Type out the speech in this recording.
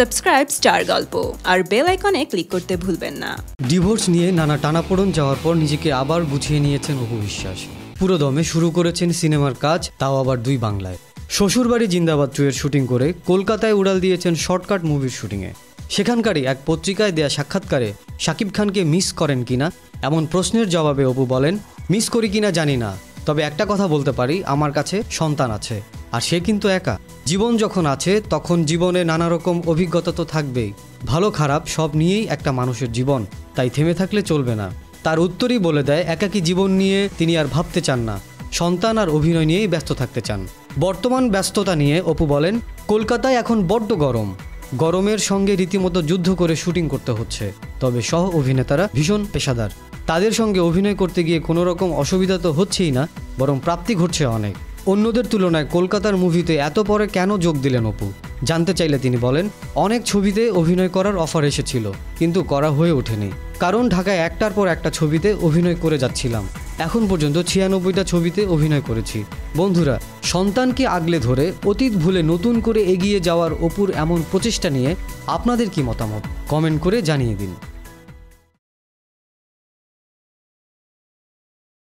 Subscribe star গল্প আর bell আইকনে click করতে ভুলবেন না। ডিভোর্স নিয়ে নানা টানাপোড়ন যাওয়ার পর নিজেকে আবার গুছিয়ে নিয়েছেন অপু বিশ্বাস। পুরো দমে শুরু করেছেন সিনেমার কাজ, তাও আবার দুই বাংলায়। শ্বশুরবাড়ি জিন্দাবাদ টু এর শুটিং করে কলকাতায় উড়াল দিয়েছেন শর্টকাট মুভির শুটিংয়ে। সেখানকারই এক পত্রিকায় দেয়া সাক্ষাৎকারে শাকিব খানকে মিস করেন কিনা এমন প্রশ্নের জবাবে অপু বলেন, মিস করি কিনা জানি না, তবে একটা কথা বলতে পারি, আমার কাছে সন্তান আছে। আর সে কিন্তু একা। জীবন যখন আছে, তখন জীবনে নানা রকম অভিজ্ঞতা তো থাকবেই। ভালো খারাপ সব নিয়েই একটা মানুষের জীবন। তাই থেমে থাকলে চলবে না। তার উত্তরই বলে দেয়, একাকী জীবন নিয়ে তিনি আর ভাবতে চান না। সন্তান আর অভিনয় নিয়েই ব্যস্ত থাকতে চান। বর্তমান ব্যস্ততা নিয়ে অপু বলেন, কলকাতায় এখন বড্ড গরম। গরমের সঙ্গে রীতিমতো যুদ্ধ করে শুটিং করতে হচ্ছে। তবে সহ অভিনেতারা ভীষণ পেশাদার। তাদের সঙ্গে অভিনয় করতে গিয়ে কোনো রকম অসুবিধা তো হচ্ছেই না, বরং প্রাপ্তি ঘটছে অনেক। অন্যদের তুলনায় কলকাতার মুভিতে এত পরে কেন যোগ দিলেন অপু? জানতে চাইলে তিনি বলেন, অনেক ছবিতে অভিনয় করার অফার এসেছিল, কিন্তু করা হয়ে ওঠেনি। কারণ ঢাকায় একটার পর একটা ছবিতে অভিনয় করে যাচ্ছিলাম। এখন পর্যন্ত ছিয়ানব্বইটা ছবিতে অভিনয় করেছি। বন্ধুরা, সন্তানকে আগলে ধরে অতীত ভুলে নতুন করে এগিয়ে যাওয়ার অপুর এমন প্রচেষ্টা নিয়ে আপনাদের কি মতামত? কমেন্ট করে জানিয়ে দিন।